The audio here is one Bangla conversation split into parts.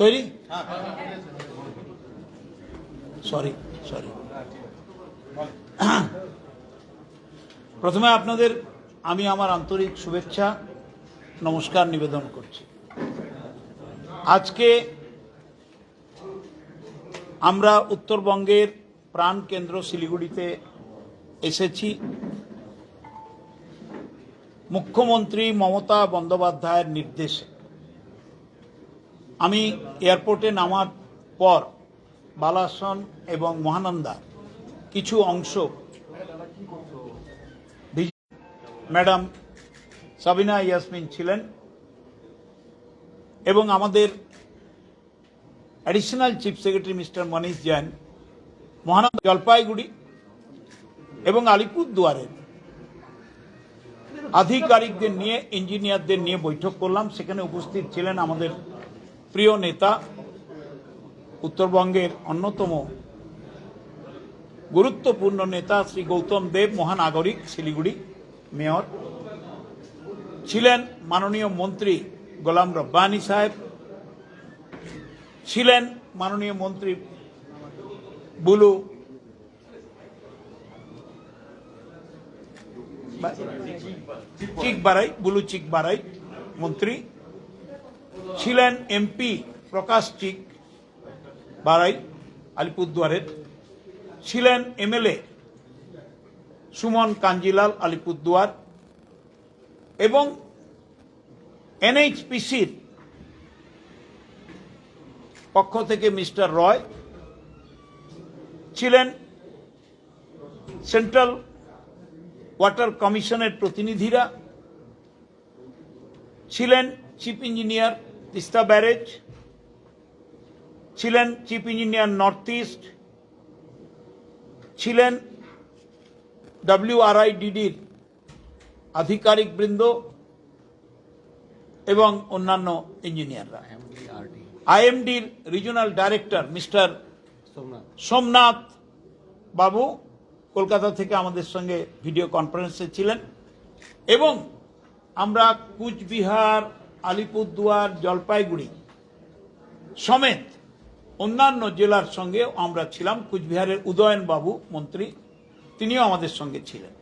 তৈরি? সরি সরি প্রথমে আপনাদের আমি আমার আন্তরিক শুভেচ্ছা, নমস্কার নিবেদন করছি। আজকে আমরা উত্তরবঙ্গের প্রাণ কেন্দ্র শিলিগুড়িতে এসেছি। মুখ্যমন্ত্রী মমতা বন্দ্যোপাধ্যায়ের নির্দেশে। আমি এয়ারপোর্টে নামার পর বালাসন এবং মহানন্দা কিছু অংশ ম্যাডাম সাবিনা ইয়াসমিন ছিলেন এবং আমাদের additional chief secretary mister Manish Jain, Mahananda Jalpaiguri এবং আলিপুরদুয়ারের আধিকারিকদের নিয়ে, ইঞ্জিনিয়ারদের নিয়ে বৈঠক করলাম। সেখানে উপস্থিত ছিলেন আমাদের প্রিয় নেতা, উত্তরবঙ্গের অন্যতম গুরুত্বপূর্ণ নেতা শ্রী গৌতম দেব মহানাগরিক শিলিগুড়ি মেয়র। ছিলেন মাননীয় মন্ত্রী গোলাম রব্বানি সাহেব। ছিলেন মাননীয় মন্ত্রী বুলু চিক বারাই বুলু চিক বারাই মন্ত্রী। ছিলেন এমপি প্রকাশ চিক বারাই, আলিপুরদুয়ারের। ছিলেন এমএলএ সুমন কাঞ্জিলাল, আলিপুরদুয়ার। এবং এনএইচপিসির পক্ষ থেকে মিস্টার রয়। ছিলেন সেন্ট্রাল ওয়াটার কমিশনের প্রতিনিধিরা। ছিলেন চিফ ইঞ্জিনিয়ার তিস্তা ব্যারেজ, ছিলেন চিফ ইঞ্জিনিয়ার নর্থ ইস্ট, ছিলেন ডব্লিউআরআইডিডির আধিকারিক বৃন্দ এবং অন্যান্য ইঞ্জিনিয়াররা। আইএমডির regional director mister Somnath babu Kolkata থেকে আমাদের সঙ্গে ভিডিও কনফারেন্সে ছিলেন এবং আমরা কুচবিহার আলিপুরদুয়ার জলপাইগুড়ি সমেত অন্যান্য জেলার সঙ্গে আমরা ছিলাম। কুচবিহারের উদয়ন বাবু মন্ত্রী, তিনিও আমাদের সঙ্গে ছিলেন।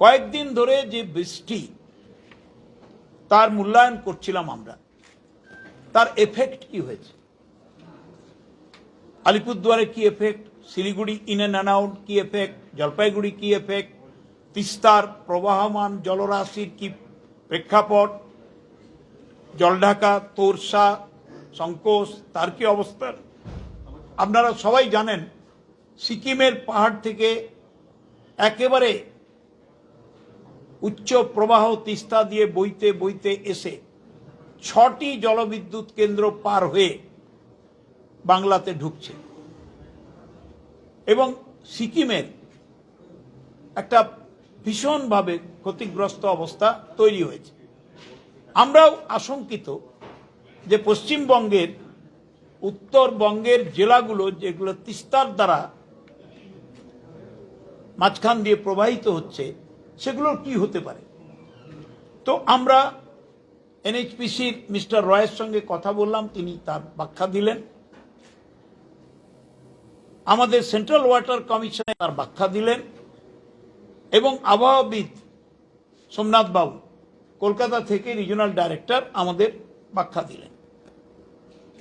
কয়েকদিন ধরে যে বৃষ্টি, তার মূল্যায়ন করছিলাম আমরা। তার এফেক্ট কি হয়েছে? আলিপুরদুয়ারে কি effect Siliguri in and out কি এফেক্ট জলপাইগুড়ি কি এফেক্ট তিস্তার প্রবাহমান জলরাশির কি প্রেক্ষাপট জলঢাকা তোরসা, সংকোচ, তার কি অবস্থা? আপনারা সবাই জানেন, সিকিমের পাহাড় থেকে একেবারে উচ্চ প্রবাহ তিস্তা দিয়ে বইতে বইতে এসে ছটি জলবিদ্যুৎ কেন্দ্র পার হয়ে বাংলাতে ঢুকছে। এবং সিকিমের একটা ভীষণভাবে ক্ষতিগ্রস্ত অবস্থা তৈরি হয়েছে। আমরাও আশঙ্কিত যে পশ্চিমবঙ্গের, উত্তরবঙ্গের জেলাগুলো যেগুলো তিস্তার দ্বারা মাঝখান দিয়ে প্রবাহিত হচ্ছে, সেগুলোর কি হতে পারে? তো আমরা এনএইচপিসির মিস্টার রয়ের সঙ্গে কথা বললাম, তিনি তার ব্যাখ্যা দিলেন। আমাদের সেন্ট্রাল ওয়াটার কমিশনে তার ব্যাখ্যা দিলেন। এবং আবহাওয়াবিদ সোমনাথ বাবু কলকাতা থেকে রিজনাল ডাইরেক্টর আমাদের ব্যাখ্যা দিলেন।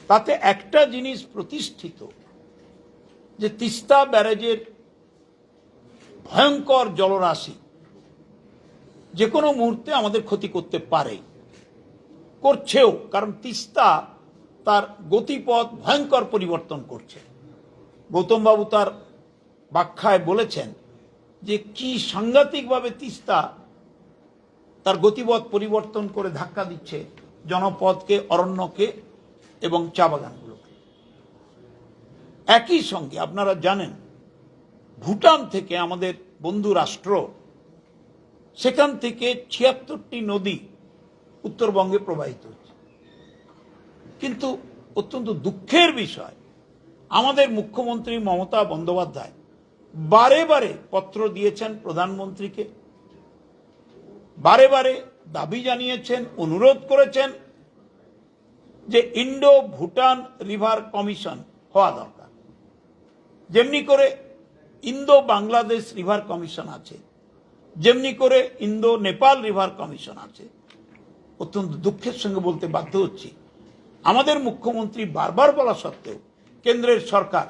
তাতে একটা জিনিস প্রতিষ্ঠিত, যে তিস্তা ব্যারেজের ভয়ঙ্কর জলরাশি যে কোনো মুহূর্তে আমাদের ক্ষতি করতে পারে, করছেও, কারণ তিস্তা তার গতিপথ ভয়ঙ্কর পরিবর্তন করছে। গৌতমবাবু তার ব্যাখ্যায় বলেছেন যে কি সাংঘাতিকভাবে তিস্তা তার গতিপথ পরিবর্তন করে ধাক্কা দিচ্ছে জনপদকে, অরণ্যকে এবং চা বাগানগুলোকে। একই সঙ্গে আপনারা জানেন, ভুটান থেকে আমাদের বন্ধু রাষ্ট্র, সেখান থেকে ছিয়াত্তরটি নদী উত্তরবঙ্গে প্রবাহিত হচ্ছে। কিন্তু অত্যন্ত দুঃখের বিষয়, আমাদের মুখ্যমন্ত্রী মমতা বন্দ্যোপাধ্যায় বারে বারে পত্র দিয়েছেন প্রধানমন্ত্রীকে। বারে বারে দাবি জানিয়েছেন, অনুরোধ করেছেন যে ইন্ডো ভুটান রিভার কমিশন হওয়া দরকার। যেমনি করে ইন্দো বাংলাদেশ রিভার কমিশন আছে, যেমনি করে ইন্দো নেপাল রিভার কমিশন আছে। অত্যন্ত দুঃখের সঙ্গে বলতে বাধ্য হচ্ছি। আমাদের মুখ্যমন্ত্রী বারবার বলা সত্ত্বেও কেন্দ্রের সরকার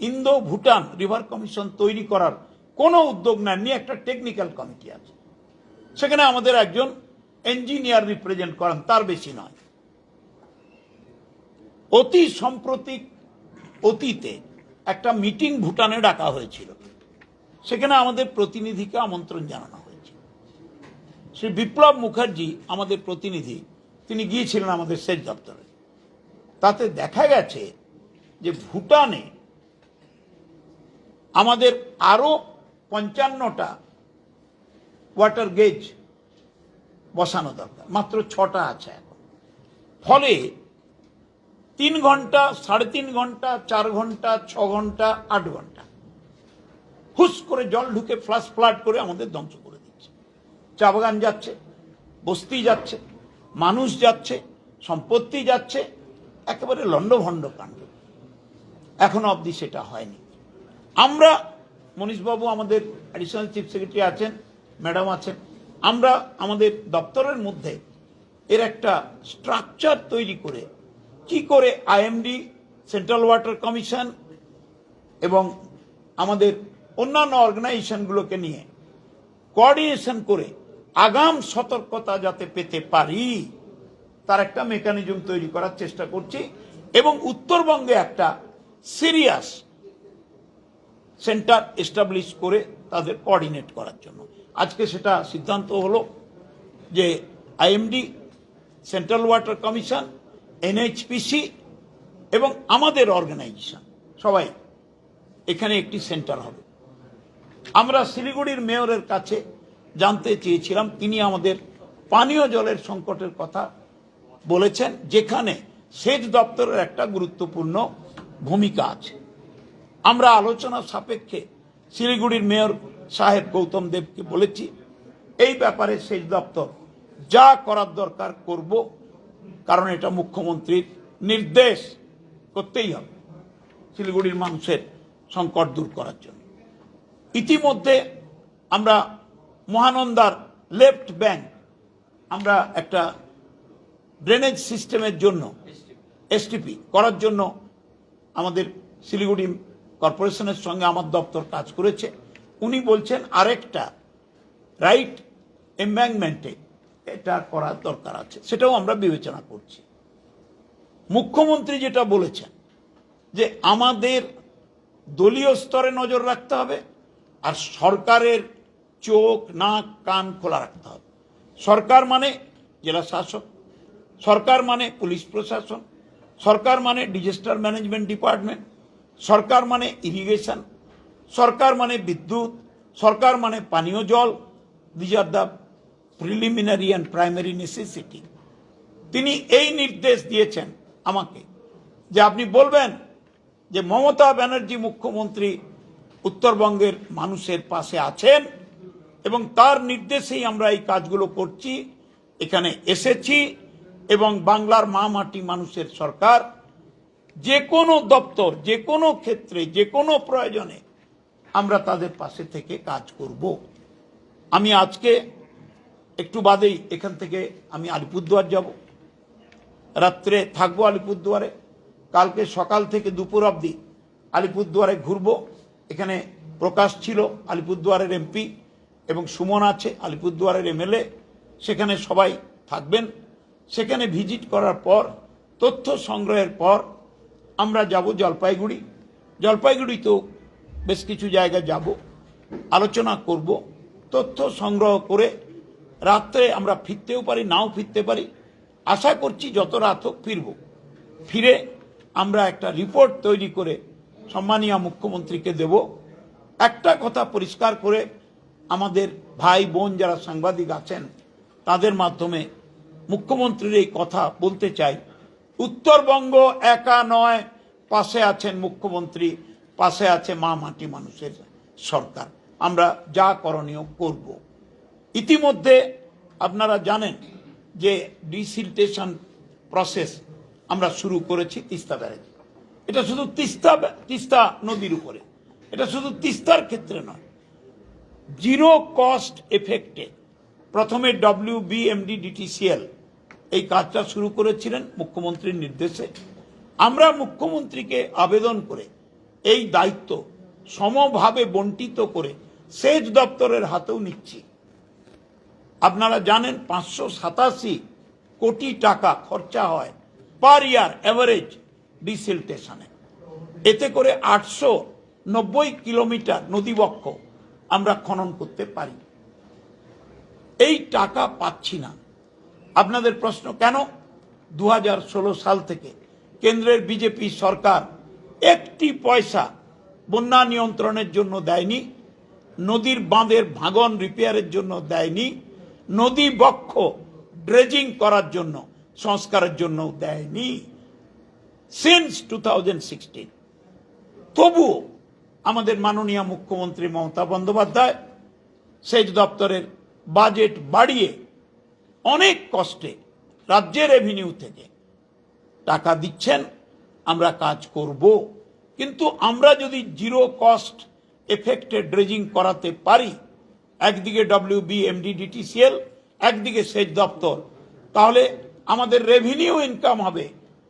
ইন্দো ভুটান রিভার কমিশন তৈরি করার কোনো উদ্যোগ নেননি, একটা টেকনিক্যাল কমিটি আছে। সেখানে আমাদের একজন ইঞ্জিনিয়ার রিপ্রেজেন্ট করেন, তার বেশি নয়। অতি সাম্প্রতিক অতীতে একটা মিটিং ভুটানে ডাকা হয়েছিল। সেখানে আমাদের প্রতিনিধিকে আমন্ত্রণ জানানো হয়েছে। শ্রী বিপ্লব মুখার্জি, আমাদের প্রতিনিধি, তিনি গিয়েছিলেন আমাদের সেচ দপ্তরে। তাতে দেখা গেছে যে ভুটানে আমাদের আরও পঞ্চান্নটা ওয়াটার গেজ বসানো দরকার। মাত্র ছটা আছে এখন। ফলে তিন ঘণ্টা, সাড়ে তিন ঘণ্টা, চার ঘণ্টা, ছ ঘণ্টা, আট ঘণ্টা হুস করে জল ঢুকে ফ্লাশ ফ্লাড করে আমাদের ধ্বংস করে দিচ্ছে। চা বাগান যাচ্ছে, বস্তি যাচ্ছে, মানুষ যাচ্ছে, সম্পত্তি যাচ্ছে, একেবারে লণ্ডভণ্ড কাণ্ড। এখনও অবধি সেটা হয়নি। আমরা মনীষবাবু আমাদের অ্যাডিশনাল চিফ সেক্রেটারি আছেন ম্যাডাম আছেন, আমরা আমাদের দপ্তরের মধ্যে এর একটা স্ট্রাকচার তৈরি করে কি করে আইএমডি সেন্ট্রাল ওয়াটার কমিশন এবং আমাদের অন্যান্য অর্গানাইজেশনগুলোকে নিয়ে কোঅর্ডিনেশন করে আগাম সতর্কতা যাতে পেতে পারি, তার একটা মেকানিজম তৈরি করার চেষ্টা করছি এবং উত্তরবঙ্গে একটা সিরিয়াস সেন্টার এস্টাবলিশ করে তাদের কোঅর্ডিনেট করার জন্য। আজকে সেটা সিদ্ধান্ত হলো যে IMD, central water commission, NHPC এবং আমাদের অর্গানাইজেশন সবাই এখানে একটি সেন্টার হবে। আমরা শিলিগুড়ির মেয়রের কাছে জানতে চেয়েছিলাম, তিনি আমাদের পানীয় জলের সংকটের কথা বলেছেন, যেখানে সেচ দপ্তরের একটা গুরুত্বপূর্ণ ভূমিকা আছে। আমরা আলোচনা সাপেক্ষে শিলিগুড়ির মেয়র সাহেব গৌতম দেবকে বলেছি, এই ব্যাপারে সেচ দপ্তর যা করার দরকার করব, কারণ এটা মুখ্যমন্ত্রীর নির্দেশ করতেই হবে শিলিগুড়ির মানুষের সংকট দূর করার জন্য। ইতিমধ্যে আমরা মহানন্দার লেফট ব্যাংক, আমরা একটা ড্রেনেজ সিস্টেমের জন্য এসটিপি করার জন্য আমাদের শিলিগুড়ি কর্পোরেশনের সঙ্গে আমার দপ্তর কাজ করেছে। উনি বলছেন আরেকটা, রাইট এম্ব্যাংমেন্টে এটা করার দরকার আছে। সেটাও আমরা বিবেচনা করছি। মুখ্যমন্ত্রী যেটা বলেছেন যে আমাদের দলীয় স্তরে নজর রাখতে হবে আর সরকারের চোখ, নাক, কান খোলা রাখতে হবে। সরকার মানে জেলা শাসক, সরকার মানে পুলিশ প্রশাসন, সরকার মানে ডিজাস্টার ম্যানেজমেন্ট ডিপার্টমেন্ট সরকার মানে ইরিগেশন সরকার মানে বিদ্যুৎ, সরকার মানে পানীয় জল। These are the preliminary and primary necessity তিনি এই নির্দেশ দিয়েছেন আমাকে যে আপনি বলবেন যে মমতা ব্যানার্জি মুখ্যমন্ত্রী উত্তরবঙ্গের মানুষের পাশে আছেন এবং তার নির্দেশেই আমরা এই কাজগুলো করছি, এখানে এসেছি এবং বাংলার মা মাটি মানুষের সরকার। যে কোনো দপ্তর, যে কোনো ক্ষেত্রে, যে কোনো প্রয়োজনে আমরা তাদের পাশে থেকে কাজ করব। আমি আজকে একটু বাদেই এখান থেকে আমি আলিপুরদুয়ার যাব। রাত্রে থাকব আলিপুরদুয়ারে। কালকে সকাল থেকে দুপুর অবধি আলিপুরদুয়ারে ঘুরব। এখানে প্রকাশ ছিল আলিপুরদুয়ারের এমপি এবং সুমন আছে, আলিপুরদুয়ারের এমএলএ। সেখানে সবাই থাকবেন। সেখানে ভিজিট করার পর, তথ্য সংগ্রহের পর আমরা যাব জলপাইগুড়ি। জলপাইগুড়িতেও বেশ কিছু জায়গায় যাব, আলোচনা করব, তথ্য সংগ্রহ করে রাত্রে আমরা ফিরতেও পারি, নাও ফিরতে পারি। আশা করছি যত রাত হোক ফিরব। ফিরে আমরা একটা রিপোর্ট তৈরি করে সম্মানীয় মুখ্যমন্ত্রীকে দেব। একটা কথা পরিষ্কার করে আমাদের ভাই বোন যারা সাংবাদিক আছেন, তাদের মাধ্যমে মুখ্যমন্ত্রীর এই কথা বলতে চাই। উত্তরবঙ্গ একা নয়, পাশে আছেন মুখ্যমন্ত্রী, পাশে আছে মা মাটি মানুষের সরকার। আমরা যা করণীয় করব। ইতিমধ্যে আপনারা জানেন যে ডিসিলটেশন প্রসেস আমরা শুরু করেছি তিস্তা ব্যারেজ। এটা শুধু তিস্তা তিস্তা নদীর উপরে। এটা শুধু তিস্তার ক্ষেত্রে নয়। জিরো কস্ট এফেক্টে প্রথমে ডব্লিউ বিএমডি ডিটিসিএল এই কাজটা শুরু করেছিলেন মুখ্যমন্ত্রীর নির্দেশে। আমরা মুখ্যমন্ত্রীকে আবেদন করে এই দায়িত্ব সমভাবে বন্টিত করে সেচ দপ্তরের হাতেও নিচ্ছি। আপনারা জানেন পাঁচশো সাতাশি কোটি টাকা খরচা হয় পার ইয়ার অ্যাভারেজ ডিসিলটেশনে এতে করে আটশো নব্বই কিলোমিটার নদীবক্ষ আমরা খনন করতে পারি। এই টাকা পাচ্ছি না। আপনাদের প্রশ্ন, কেন দু হাজার ষোলো সাল থেকে কেন্দ্রের বিজেপি সরকার একটি পয়সা বন্যা নিয়ন্ত্রণের জন্য দেয়নি, নদীর বাঁধের ভাঙন রিপেয়ারের জন্য দেয়নি, নদী বক্ষ ড্রেজিং করার জন্য, সংস্কারের জন্য দেয়নি? সিন্স টু তবুও আমাদের মাননীয় মুখ্যমন্ত্রী মমতা বন্দ্যোপাধ্যায় সেচ দপ্তরের বাজেট বাড়িয়ে অনেক কষ্টে রাজ্যের রেভিনিউ থেকে টাকা দিচ্ছেন, আমরা কাজ করব। কিন্তু আমরা যদি জিরো কস্ট এফেক্টে ড্রেজিং করাতে পারি, একদিকে ডব্লিউ বি এমডিডিটিসিএল একদিকে সেচ দপ্তর, তাহলে আমাদের রেভিনিউ ইনকাম হবে,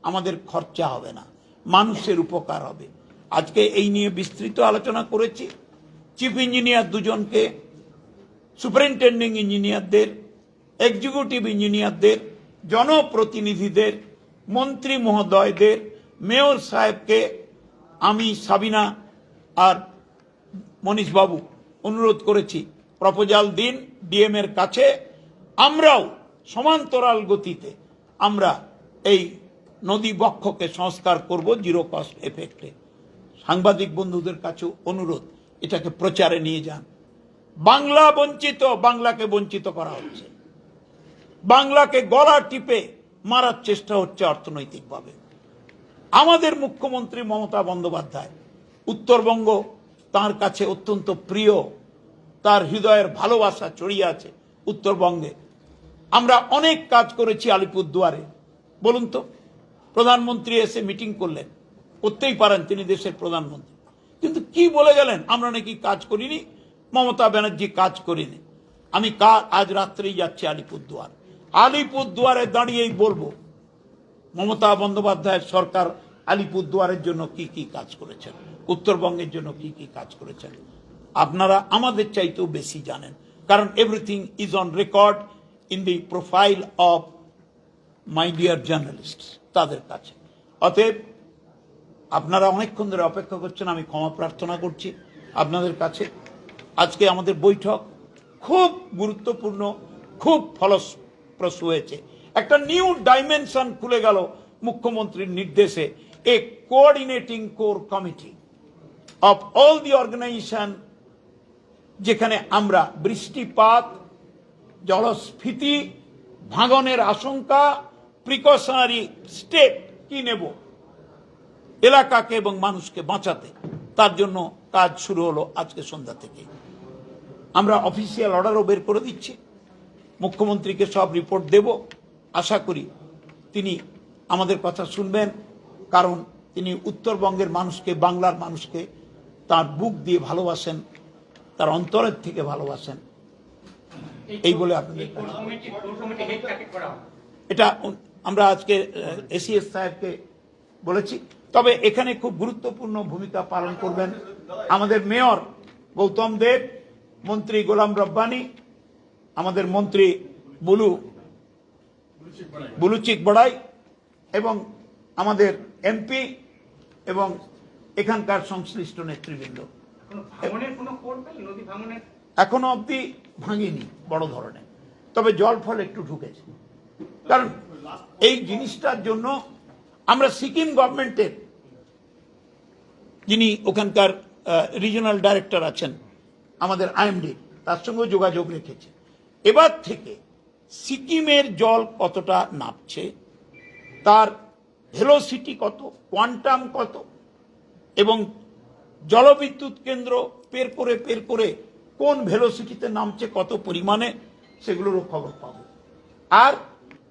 আমাদের খরচা হবে না, মানুষের উপকার হবে। আজকে এই নিয়ে বিস্তৃত আলোচনা করেছি। চিফ ইঞ্জিনিয়ার দুজনকে সুপারিনটেন্ডিং ইঞ্জিনিয়ারদের এক্সিকিউটিভ ইঞ্জিনিয়ারদের জনপ্রতিনিধিদের, মন্ত্রী মহোদয়দের, মেয়র সাহেবকে আমি সাবিনা আর মনীষবাবু অনুরোধ করেছি। প্রপোজাল দিন ডিএম এর কাছে। আমরাও সমান্তরাল গতিতে আমরা এই নদী বক্ষকে সংস্কার করব জিরো কস্ট এফেক্টে সাংবাদিক বন্ধুদের কাছেও অনুরোধ, এটাকে প্রচারে নিয়ে যান। বাংলা বঞ্চিত, বাংলাকে বঞ্চিত করা হচ্ছে। বাংলাকে গলা টিপে মারার চেষ্টা হচ্ছে অর্থনৈতিকভাবে। আমাদের মুখ্যমন্ত্রী মমতা বন্দ্যোপাধ্যায় উত্তরবঙ্গ তার কাছে অত্যন্ত প্রিয়, তার হৃদয়ের ভালোবাসা ছড়িয়ে আছে উত্তরবঙ্গে। আমরা অনেক কাজ করেছি আলিপুরদুয়ারে। বলুন তো, প্রধানমন্ত্রী এসে মিটিং করলেন, করতেই পারেন তিনি দেশের প্রধানমন্ত্রী। কিন্তু কি বলে গেলেন? আমরা নাকি কাজ করিনি, মমতা ব্যানার্জি কাজ করিনি। আমি কা আজ রাত্রেই যাচ্ছি আলিপুরদুয়ার। আলিপুরদুয়ারে দাঁড়িয়েই বলব, মমতা বন্দ্যোপাধ্যায়ের সরকার আলিপুরদুয়ারের জন্য কি কি কাজ করেছেন, উত্তরবঙ্গের জন্য কি কি কাজ করেছেন, আপনারা আমাদের চাইতেও বেশি জানেন। কারণ everything is on record in the profile of my dear journalist তাদের কাছে। অতএব, আপনারা অনেকক্ষণ ধরে অপেক্ষা করছেন, আমি ক্ষমা প্রার্থনা করছি আপনাদের কাছে। আজকে আমাদের বৈঠক খুব গুরুত্বপূর্ণ, খুব ফলপ্রসূ হয়েছে। একটা নিউ ডাইমেনশন খুলে গেল মুখ্যমন্ত্রীর নির্দেশে a coordinating core committee of all the organisation যেখানে আমরা বৃষ্টিপাত, জলস্ফীতি, ভাঙনের আশঙ্কা প্রিকশনারি স্টেপ কি নেব, এলাকাকে এবং মানুষকে বাঁচাতে। তার জন্য কাজ শুরু হলো আজকে সন্ধ্যা থেকে। আমরা অফিসিয়াল অর্ডারও বের করে দিচ্ছি। মুখ্যমন্ত্রীকে সব রিপোর্ট দেব। আশা করি তিনি আমাদের কথা শুনবেন, কারণ তিনি উত্তরবঙ্গের মানুষকে, বাংলার মানুষকে তার বুক দিয়ে ভালোবাসেন, তার অন্তরের থেকে ভালোবাসেন। এই বলে আপনাদের? এটা আমরা আজকে এসিএস সাহেবকে বলেছি। তবে এখানে খুব গুরুত্বপূর্ণ ভূমিকা পালন করবেন আমাদের মেয়র গৌতম দেব, মন্ত্রী গোলাম রব্বানি আমাদের মন্ত্রী বুলু বুলুচিক বড়াই এবং আমাদের এমপি এবং এখানকার সংশ্লিষ্ট নেতৃবৃন্দ। এখনও অব্দি ভাঙিনি বড় ধরনের। তবে জল ফল একটু ঢুকেছে। কারণ এই জিনিসটার জন্য আমরা সিকিম গভর্নমেন্টের যিনি ওখানকার রিজনাল ডাইরেক্টর আছেন আমাদের আইএমডি তার সঙ্গে যোগাযোগ রেখেছে। এবার থেকে সিকিমের জল কতটা নামছে তার ভেলোসিটি কত, কোয়ান্টাম কত, এবং জলবিদ্যুৎ কেন্দ্র পের করে পের করে কোন ভেলোসিটিতে নামছে, কত পরিমাণে, সেগুলোরও খবর পাব। আর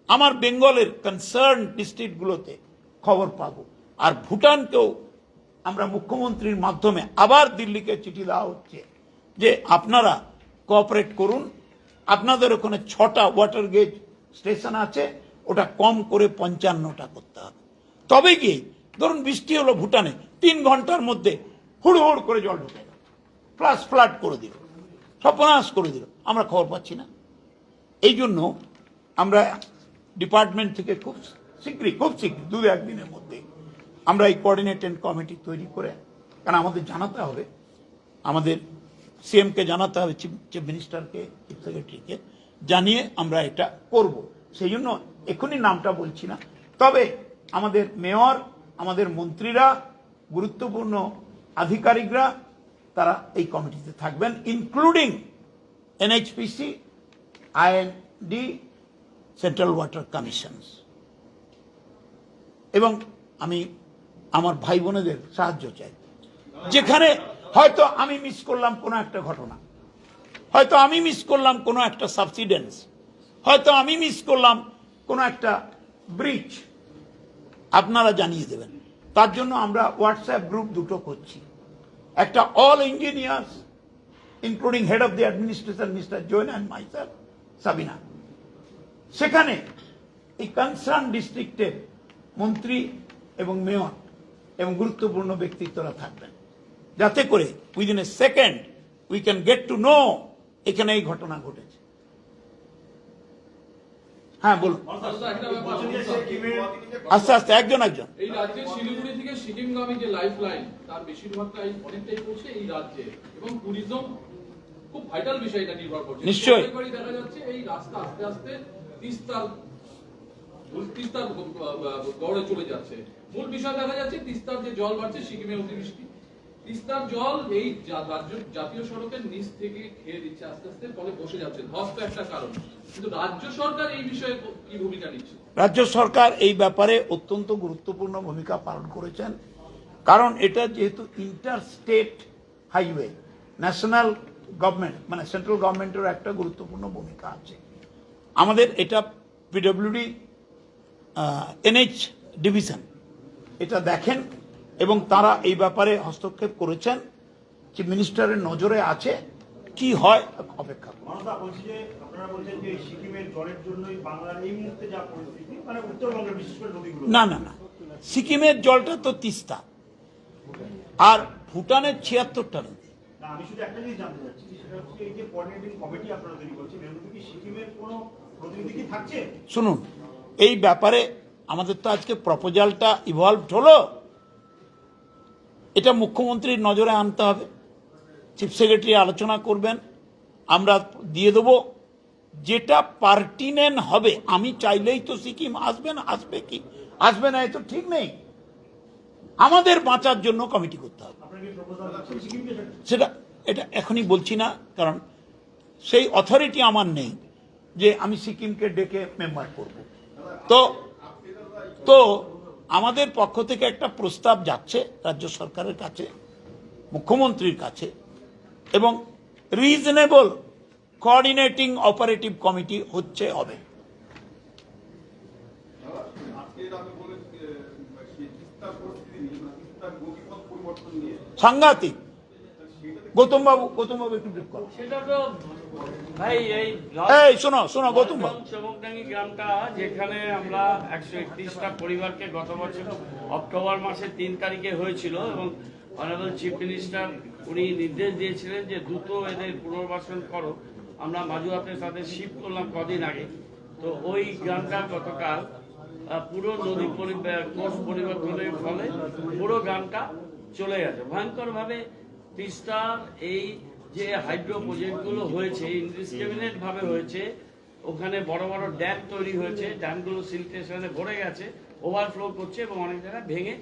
আমার বেঙ্গলের কনসার্ন ডিস্ট্রিক্টগুলোতে খবর পাবো। আর ভুটানকেও আমরা মুখ্যমন্ত্রীর মাধ্যমে আবার দিল্লিকে চিঠি দেওয়া হচ্ছে যে আপনারা কোঅপারেট করুন আপনাদের ওখানে ছটা ওয়াটার গেজ স্টেশন আছে, ওটা কম করে পঞ্চান্নটা করতে হবে। তবে গিয়ে, ধরুন বৃষ্টি হলো ভুটানে, তিন ঘণ্টার মধ্যে হুড় হুড় করে জল ঢুকে গেল। প্লাস ফ্লাড করে দিল। সর্বনাশ করে দিল। আমরা খবর পাচ্ছি না। এই জন্য আমরা ডিপার্টমেন্ট থেকে খুব শীঘ্রই খুব শীঘ্রই দু একদিনের মধ্যে আমরা এই কোঅর্ডিনেটেড কমিটি তৈরি করে, কারণ আমাদের জানাতে হবে, আমাদের সিএমকে জানাতে হবে চিফ মিনিস্টারকে চিফ সেক্রেটারিকে জানিয়ে আমরা এটা করব। সেই জন্য এখনই নামটা বলছি না। তবে আমাদের মেয়র, আমাদের মন্ত্রীরা, গুরুত্বপূর্ণ আধিকারিকরা, তারা এই কমিটিতে থাকবেন including NHPC IND central water commission এবং আমি আমার ভাই বোনেদের সাহায্য চাই। যেখানে হয়তো আমি মিস করলাম কোনো একটা ঘটনা। হয়তো আমি মিস করলাম কোনো একটা সাবসিডেন্স হয়তো আমি মিস করলাম কোনো একটা ব্রিজ আপনারা জানিয়ে দেবেন। তার জন্য আমরা হোয়াটসঅ্যাপ গ্রুপ দুটো করছি। একটা all engineers including head of the administration mister Jain and myself Sabina সেখানে এই কনসার্ন ডিস্ট্রিক্টের মন্ত্রী এবং মেয়র এবং গুরুত্বপূর্ণ ব্যক্তিত্বরা থাকবেন। যাতে করে within a second we can get to know এখানে এই ঘটনা ঘটেছে। হ্যাঁ বলুন। আস্তে আস্তে একজন একজন। এই রাজ্যের শিলিগুড়ি থেকে সিকিমগামী যে লাইফ লাইন তার বেশিরভাগটাই অনেকটাই পৌঁছে এই রাজ্যে। এবং ট্যুরিজম খুব ভাইটাল বিষয় এটা নির্ভর করছে। নিশ্চয়ই। দেখা যাচ্ছে এই রাস্তা আস্তে আস্তে তিস্তার তিস্তার গড়ে চলে যাচ্ছে। মূল বিষয় দেখা যাচ্ছে তিস্তার যে জল বাড়ছে সিকিমে অতিবৃষ্টি। তিস্তার জল এই জাতীয় সড়কের নিচ থেকে খেয়ে দিচ্ছে আস্তে আস্তে, ফলে বসে যাচ্ছে। ধস তো একটা কারণ। কিন্তু রাজ্য সরকার এই বিষয়ে কি ভূমিকা নিচ্ছে? রাজ্য সরকার এই ব্যাপারে অত্যন্ত গুরুত্বপূর্ণ ভূমিকা পালন করেছেন। কারণ এটা যেহেতু inter state highway national government মানে সেন্ট্রাল গভর্নমেন্টের একটা গুরুত্বপূর্ণ ভূমিকা আছে। আমাদের এটা পিডব্লিউডি এনএইচ ডিভিশন এটা দেখেন এবং তারা এই ব্যাপারে হস্তক্ষেপ করেছেন যে মিনিস্টারের নজরে আছে কি হয় অপেক্ষা মানে না না না। সিকিমের জলটা তো তিস্তা। আর ভুটানের ছিয়াত্তরটা নদী। আমি শুধু একটা জিনিস জানতে চাচ্ছি সেটা হচ্ছে এই যে কোঅর্ডিনেটিং কমিটি আপনারা তৈরি করছেন এর মধ্যে কি সিকিমের কোনো প্রতিনিধি কি থাকছে? শুনুন এই ব্যাপারে আমাদের তো আজকে প্রপোজালটা ইভলভ হলো। এটা মুখ্যমন্ত্রীর নজরে আনতে হবে। চিফ সেক্রেটারি আলোচনা করবেন। আমরা দিয়ে দেবো। যেটা পার্টিনেন হবে আমি চাইলেই তো সিকিম আসবে না আসবে কি? আসবে না এ তো ঠিক নেই। আমাদের বাঁচার জন্য কমিটি করতে হবে? সেটা এটা এখনই বলছি না কারণ সেই অথরিটি আমার নেই যে আমি সিকিমকে ডেকে মেম্বার করব। তো তো আমাদের পক্ষ থেকে একটা প্রস্তাব যাচ্ছে রাজ্য সরকারের কাছে, মুখ্যমন্ত্রীর কাছে, এবং রিজনেবল কোঅর্ডিনেটিং অপারেটিভ কমিটি হচ্ছে হবে। সাংঘাতিক। গৌতম বাবু গৌতম বাবু একটু ব্রিফ করো। সেটা তো ভাই এই এই শোনো শোনো গৌতম বাবু। চমকডাঙ্গি গ্রামটা যেখানে আমরা একশো একত্রিশটা পরিবারকে গত বছর অক্টোবর মাসের তিন তারিখে হয়েছিল এবং অনারেবল চিফ মিনিস্টার উনি নির্দেশ দিয়েছিলেন যে দ্রুত এদের পুনর্বাসন করো। আমরা তাদের শিফট করলাম কদিন আগে। তো ওই গ্রামটা গতকাল পুরো নদী কোর্স পরিবর্তনের ফলে পুরো গ্রামটা চলে গেছে। ভয়ঙ্করভাবে তিস্তার এই যে হাইড্রো প্রজেক্টগুলো হয়েছে ইনডিসক্রিমিনেট ভাবে হয়েছে, ওখানে বড় বড় ড্যাম তৈরি হয়েছে ড্যামগুলো সিলটেশনে ভরে গেছে ওভারফ্লো করছে এবং অনেক জায়গায় ভেঙে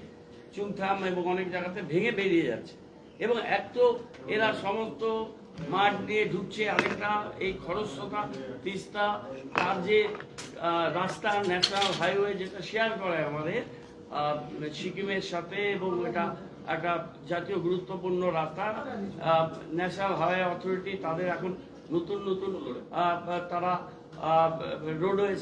চুংথাম এবং অনেক জায়গাতে ভেঙে বেরিয়ে যাচ্ছে। এবং এক তো এরা সমস্ত মাঠ দিয়ে ঢুকছে, আরেকটা এই খরস্রোতা তিস্তা, তার যে রাস্তা ন্যাশনাল হাইওয়ে যেটা শেয়ার করে আমাদের সিকিমের সাথে এবং এটা একটা জাতীয় গুরুত্বপূর্ণ রাস্তা ন্যাশনাল হাইওয়ে অথরিটি তাদের এখন নতুন নতুন তারা রোডওয়েজ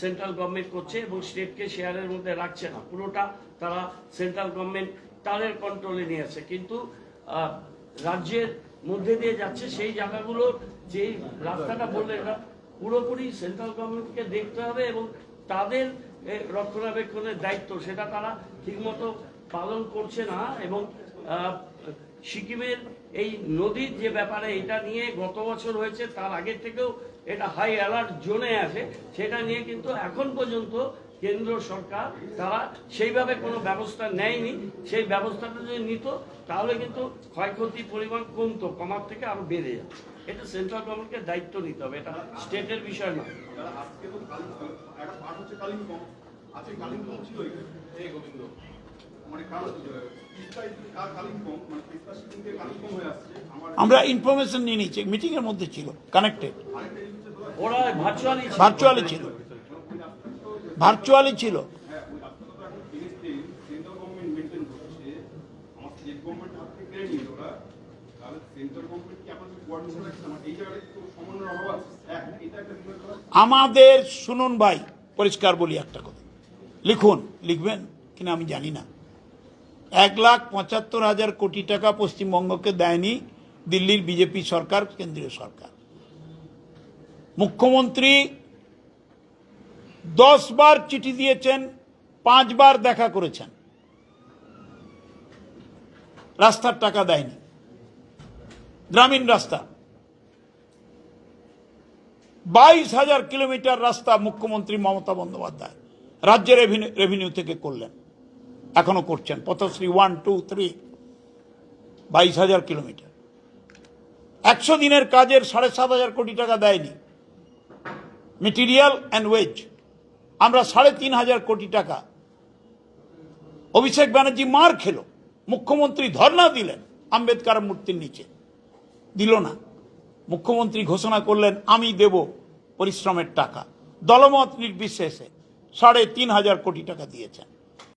সেন্ট্রাল গভর্নমেন্ট করছে এবং স্টেটকে শেয়ারের মধ্যে রাখছে না। পুরোটা তারা সেন্ট্রাল গভর্নমেন্ট তাদের কন্ট্রোলে নিয়ে আছে কিন্তু রাজ্যের মধ্যে দিয়ে যাচ্ছে সেই জায়গাগুলোর যে রাস্তাটা বললে এটা পুরোপুরি সেন্ট্রাল গভর্নমেন্টকে দেখতে হবে এবং তাদের রক্ষণাবেক্ষণের দায়িত্ব, সেটা তারা ঠিকমতো পালন করছে না এবং সিকিমের এই নদীর যে ব্যাপারে এটা নিয়ে গত বছর হয়েছে, তার আগের থেকেও এটা হাই অ্যালার্ট জোনে আছে, সেটা নিয়ে কিন্তু এখন পর্যন্ত কেন্দ্র সরকার তারা সেইভাবে কোনো ব্যবস্থা নেয়নি। সেই ব্যবস্থাটা যদি নিত, তাহলে কিন্তু ক্ষয়ক্ষতির পরিমাণ কমতো, কমার থেকে আরও বেড়ে যাচ্ছে। এটা সেন্ট্রাল গভর্নমেন্টকে দায়িত্ব নিতে হবে, এটা স্টেটের বিষয় নয় আজকে তো একটা পার্ট হচ্ছে কালিম্পং আছে কালিম্পং ছিল এই গোবিন্দ। আমার আমরা ইনফরমেশন নিয়ে নিচ্ছি মিটিং এর মধ্যে ছিল কানেক্টেড ভার্চুয়ালি ভার্চুয়ালি ছিল ভার্চুয়ালি ছিল। হ্যাঁ ধরো আমাদের শুনুন ভাই পরিষ্কার বলি একটা কথা। লিখুন লিখবেন কিনা আমি জানি না। এক লাখ পঁচাত্তর হাজার কোটি টাকা পশ্চিমবঙ্গকে দেয়নি দিল্লির বিজেপি সরকার, কেন্দ্রীয় সরকার। মুখ্যমন্ত্রী দশ বার চিঠি দিয়েছেন, পাঁচবার দেখা করেছেন। রাস্তার টাকা দেয়নি। গ্রামীণ রাস্তা। বাইশ হাজার কিলোমিটার রাস্তা মুখ্যমন্ত্রী মমতা বন্দ্যোপাধ্যায় রাজ্যের রেভিনিউ থেকে করলেন। এখনও করছেন। পথশ্রী ওয়ান টু থ্রি বাইশ হাজার কিলোমিটার। একশো দিনের কাজের সাড়ে সাত হাজার কোটি টাকা দেয়নি। মেটেরিয়াল অ্যান্ড ওয়েজ আমরা সাড়ে তিন হাজার কোটি টাকা। অভিষেক ব্যানার্জি মার খেলো। মুখ্যমন্ত্রী ধর্ণা দিলেন আম্বেদকার মূর্তির নিচে। দিল না। মুখ্যমন্ত্রী ঘোষণা করলেন, আমি দেব পরিশ্রমের টাকা। দলমত নির্বিশেষে সাড়ে তিন হাজার কোটি টাকা দিয়েছেন।